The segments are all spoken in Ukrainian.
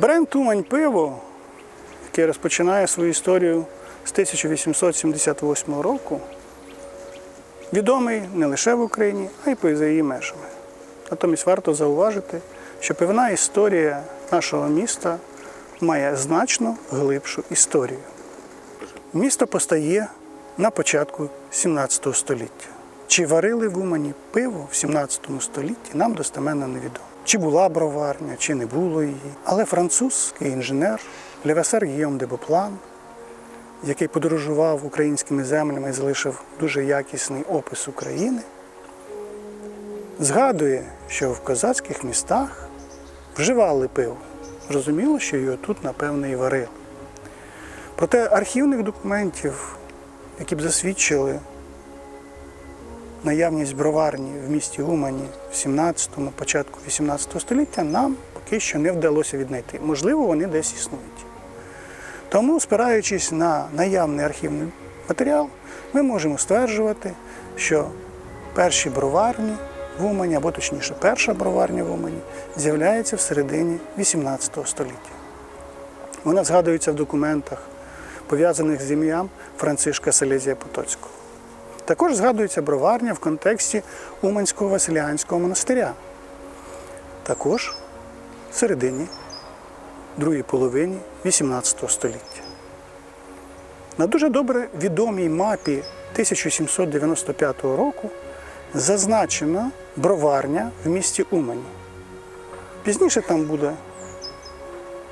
Бренд Умань пиво, який розпочинає свою історію з 1878 року, відомий не лише в Україні, а й поза її межами. Натомість варто зауважити, що пивна історія нашого міста має значно глибшу історію. Місто постає на початку 17 століття. Чи варили в Умані пиво в 17 столітті, нам достеменно невідомо. Чи була броварня, чи не було її. Але французький інженер Левесер Гіом де Боплан, який подорожував українськими землями і залишив дуже якісний опис України, згадує, що в козацьких містах вживали пиво. Зрозуміло, що його тут, напевно, і варили. Проте архівних документів, які б засвідчили наявність броварні в місті Умані в 17-му, початку 18 століття, нам поки що не вдалося віднайти. Можливо, вони десь існують. Тому, спираючись на наявний архівний матеріал, ми можемо стверджувати, що перші броварні в Умані, або точніше, перша броварня в Умані, з'являється в середині 18 століття. Вона згадується в документах, пов'язаних з ім'ям Францишка Селезія Потоцького. Також згадується броварня в контексті Уманського Василіанського монастиря. Також в середині, другій половині 18 століття. На дуже добре відомій мапі 1795 року зазначена броварня в місті Умані. Пізніше там буде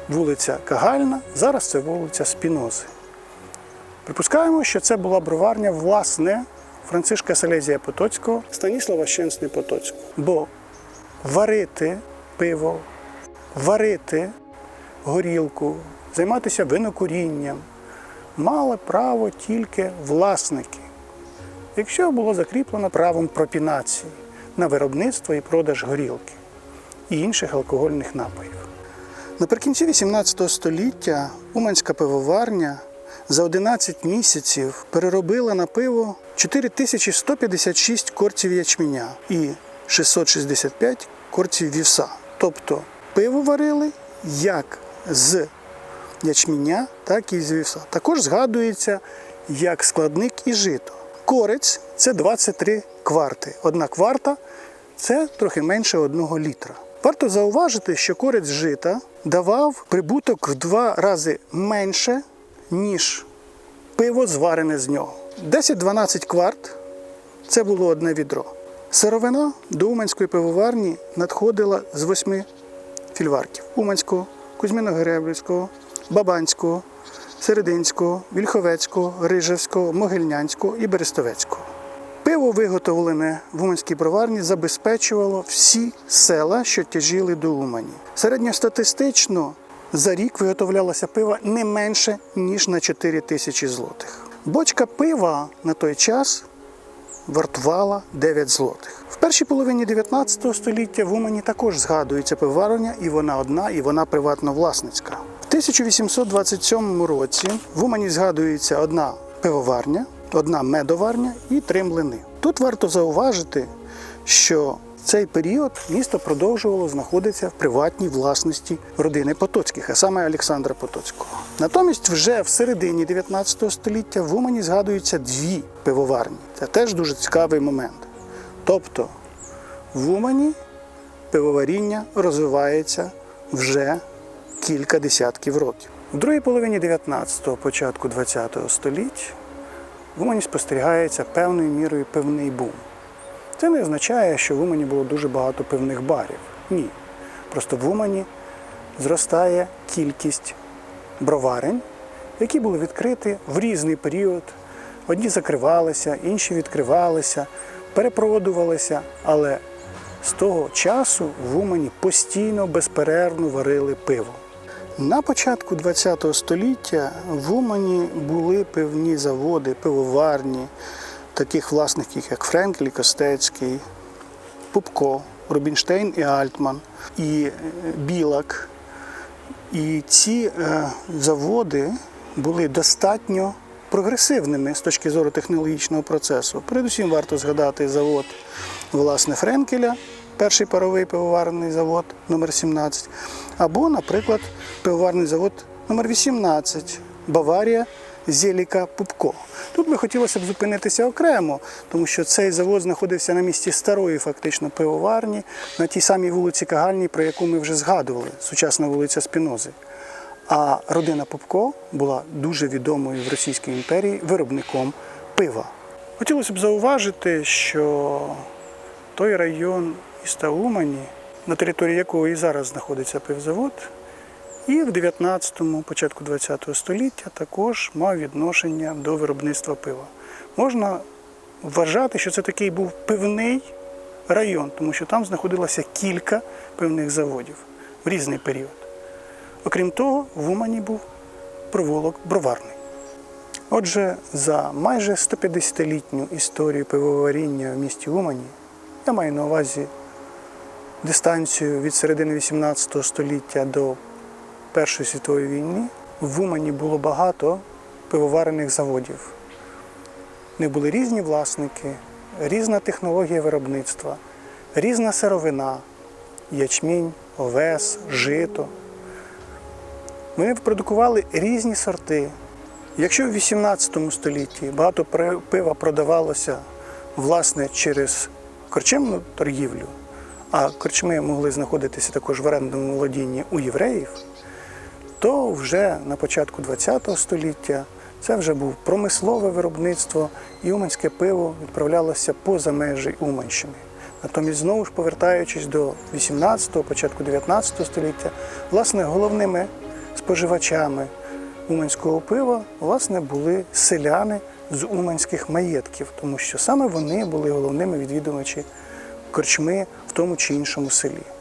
вулиця Кагальна, зараз це вулиця Спінози. Припускаємо, що це була броварня власне Францишка Селезія Потоцького, Станіслава Щенсни Потоцького. Бо варити пиво, варити горілку, займатися винокурінням мали право тільки власники, якщо було закріплено правом пропінації на виробництво і продаж горілки і інших алкогольних напоїв. Наприкінці XVIII століття Уманська пивоварня за 11 місяців переробила на пиво 4156 корців ячменя і 665 корців вівса. Тобто пиво варили як з ячменя, так і з вівса. Також згадується як складник і жито. Корець це 23 кварти. Одна кварта це трохи менше одного літра. Варто зауважити, що корець жита давав прибуток в два рази менше, ніж пиво зварене з нього. 10-12 кварт це було одне відро. Сировина до Уманської пивоварні надходила з восьми фільварків: Уманського, Кузьміно-Греблівського, Бабанського, Серединського, Вільховецького, Рижевського, Могильнянського і Берестовецького. Пиво, виготовлене в Уманській броварні, забезпечувало всі села, що тяжіли до Умані. Середньостатистично за рік виготовлялося пива не менше, ніж на 4 тисячі злотих. Бочка пива на той час вартувала 9 злотих. В першій половині 19 століття в Умані також згадується пиварня, і вона одна, і вона приватно власницька. В 1827 році в Умані згадується одна пивоварня, одна медоварня і три млини. Тут варто зауважити, що цей період місто продовжувало знаходитися в приватній власності родини Потоцьких, а саме Олександра Потоцького. Натомість, вже в середині 19 століття в Умані згадуються дві пивоварні. Це теж дуже цікавий момент. Тобто в Умані пивоваріння розвивається вже кілька десятків років. В другій половині 19-го, початку 20-го століть в Умані спостерігається певною мірою пивний бум. Це не означає, що в Умані було дуже багато пивних барів. Ні. Просто в Умані зростає кількість броварень, які були відкриті в різний період. Одні закривалися, інші відкривалися, перепродувалися, але з того часу в Умані постійно безперервно варили пиво. На початку ХХ століття в Умані були пивні заводи, пивоварні, таких власників, як Френкель Костецький, Пупко, Рубінштейн і Альтман, і е, Білак. І ці е, заводи були достатньо прогресивними з точки зору технологічного процесу. Передусім варто згадати завод власне Френкеля, перший паровий пивоварний завод номер 17 або, наприклад, пивоварний завод номер 18 Баварія Зеліка Пупко. Тут би хотілося б зупинитися окремо, тому що цей завод знаходився на місці старої фактично пивоварні, на тій самій вулиці Кагальній, про яку ми вже згадували, сучасна вулиця Спінози. А родина Попко була дуже відомою в Російській імперії виробником пива. Хотілося б зауважити, що той район міста Умані, на території якого і зараз знаходиться пивзавод, і в 19-му, початку 20-го століття також мав відношення до виробництва пива. Можна вважати, що це такий був пивний район, тому що там знаходилося кілька пивних заводів в різний період. Окрім того, в Умані був проволок броварний. Отже, за майже 150-літню історію пивоваріння в місті Умані, я маю на увазі дистанцію від середини 18 століття до Першої світової війни, в Умані було багато пивоварених заводів. Них були різні власники, різна технологія виробництва, різна сировина, ячмінь, овес, жито. Вони продукували різні сорти. Якщо в 18 столітті багато пива продавалося власне через корчемну торгівлю, а корчми могли знаходитися також в орендному володінні у євреїв, то вже на початку ХХ століття це вже був промислове виробництво, і уманське пиво відправлялося поза межі Уманщини. Натомість, знову ж повертаючись до 18-го, початку 19 століття, власне, головними споживачами уманського пива власне, були селяни з уманських маєтків, тому що саме вони були головними відвідувачі корчми в тому чи іншому селі.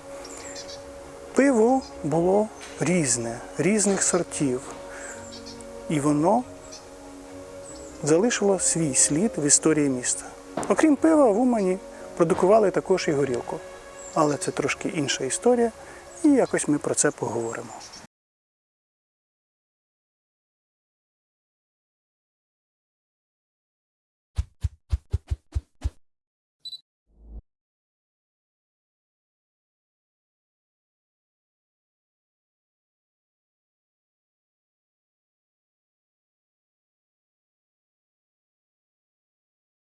Пиво було різне, різних сортів, і воно залишило свій слід в історії міста. Окрім пива, в Умані продукували також і горілку. Але це трошки інша історія, і якось ми про це поговоримо.